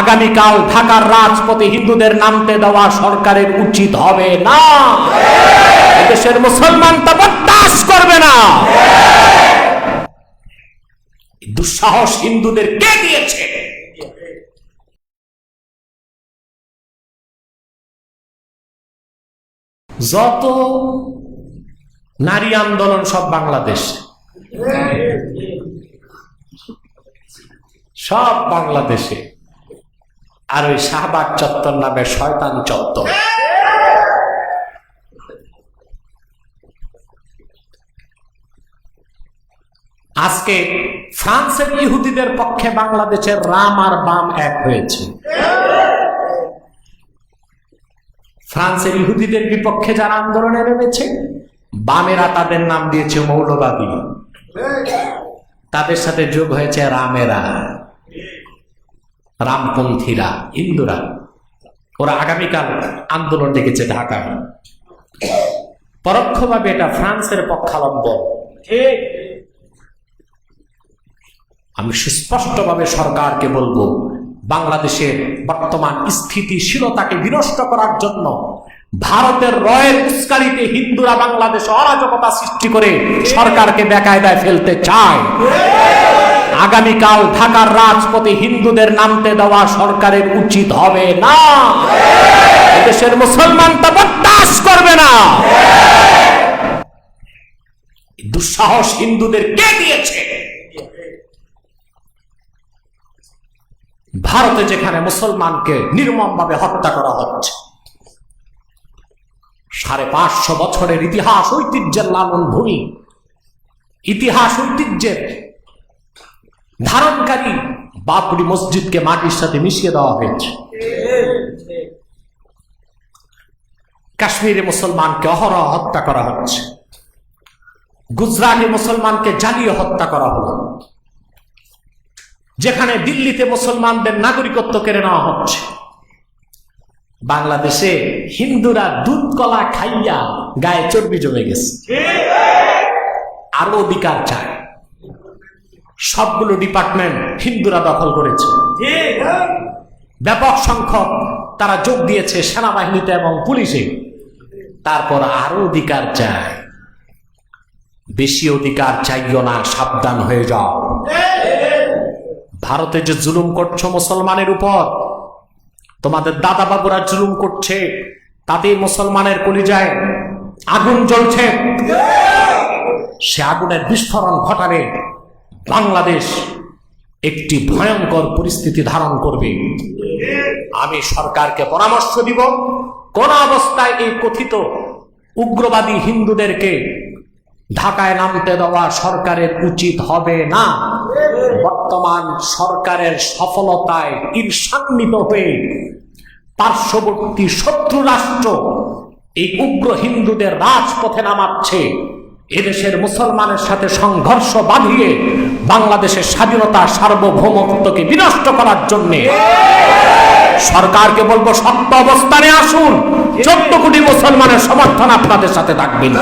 আগামীকাল ঢাকার রাজপথে হিন্দুদের নামতে দেওয়া সরকারের উচিত হবে না। দেশের মুসলমান তা বরদাস করবে না। দুঃসাহস হিন্দুদের কে দিয়েছে? যত নারী আন্দোলন সব বাংলাদেশ। সব বাংলাদেশে। আর ওই শাহবাগ চত্বর নামে শয়তান চত্বর। আজকে ফ্রান্সের ইহুদিদের পক্ষে বাংলাদেশের রাম আর বাম এক হয়েছে। ফ্রান্সের ইহুদিদের বিপক্ষে যারা আন্দোলনে নেমেছে, বামেরা তাদের নাম দিয়েছে মৌলবাদী। তাদের সাথে যোগ হয়েছে রামেরা। রামপন্থীরা, হিন্দুরা, ওরা আগামীকাল আন্দোলন ডেকেছে ঢাকায় পরোক্ষভাবে এটা ফ্রান্সের পক্ষাবলম্বন আমি সুস্পষ্টভাবে সরকারকে বলব, বাংলাদেশের বর্তমান স্থিতিশীলতাকে বিনষ্ট করার জন্য ভারতের রয়ের উস্কানিতে হিন্দুরা বাংলাদেশে অরাজকতা সৃষ্টি করে সরকারকে বেকায়দায় ফেলতে চায়। আগামীকাল ঢাকার রাজপথে হিন্দুদের নামতে দেওয়া সরকারের উচিত হবে না। দেশের মুসলমান তা বরদাস করবে না। দুঃসাহস হিন্দুদের কে দিয়েছে? ভারতে যেখানে মুসলমানকে নির্মমভাবে হত্যা করা হচ্ছে, সাড়ে পাঁচশো বছরের ইতিহাস ঐতিহ্যের লালন ভূমি, ইতিহাস ঐতিহ্যের ধারণকারী বাবরি মসজিদকে মাটির সাথে মিশিয়ে দেওয়া হয়েছে। কাশ্মীরে মুসলমানকে অহরহ হত্যা করা হচ্ছে। গুজরাটে মুসলমানকে জ্বালিয়ে হত্যা করা হলো। যেখানে দিল্লিতে মুসলমানদের নাগরিকত্ব কেড়ে নেওয়া হচ্ছে। বাংলাদেশে হিন্দুরা দুধ, কলা খাইয়া গায়ে চর্বি জমে গেছে। আরও অধিকার চায়। সবগুলো ডিপার্টমেন্ট হিন্দুরা দখল করেছে। ব্যাপক সংখ্যক তারা যোগ দিয়েছে সেনাবাহিনীতে এবং পুলিশে। তারপর আরও অধিকার চায় বেশি অধিকার চাইও না, সাবধান হয়ে যাও। ভারতে যে জুলুম করছ মুসলমানের উপর, তোমাদের দাদা বাবুরা জুলুম করছে, তাতেই মুসলমানের কলিজায় আগুন জ্বলছে। সে আগুনের বিস্ফোরণ ঘটালে বাংলাদেশ একটি ভয়ঙ্কর পরিস্থিতি ধারণ করবে। আমি সরকারকে পরামর্শ দিব, কোন অবস্থায় এই কথিত উগ্রবাদী হিন্দুদেরকে ঢাকায় নামতে দেওয়া সরকারের উচিত হবে না? বর্তমান সরকারের সফলতায় ঈর্ষান্বিত হয়ে পার্শ্ববর্তী শত্রু রাষ্ট্র এই উগ্র হিন্দুদের রাজপথে নামাচ্ছে। এদেশের মুসলমানের সাথে সংঘর্ষ বাঁধিয়ে বাংলাদেশের স্বাধীনতা সার্বভৌমত্বকে বিনষ্ট করার জন্য সরকারকে বলব সত্য অবস্থানে আসুন। চোদ্দ কোটি মুসলমানের সমর্থন আপনাদের সাথে থাকবেন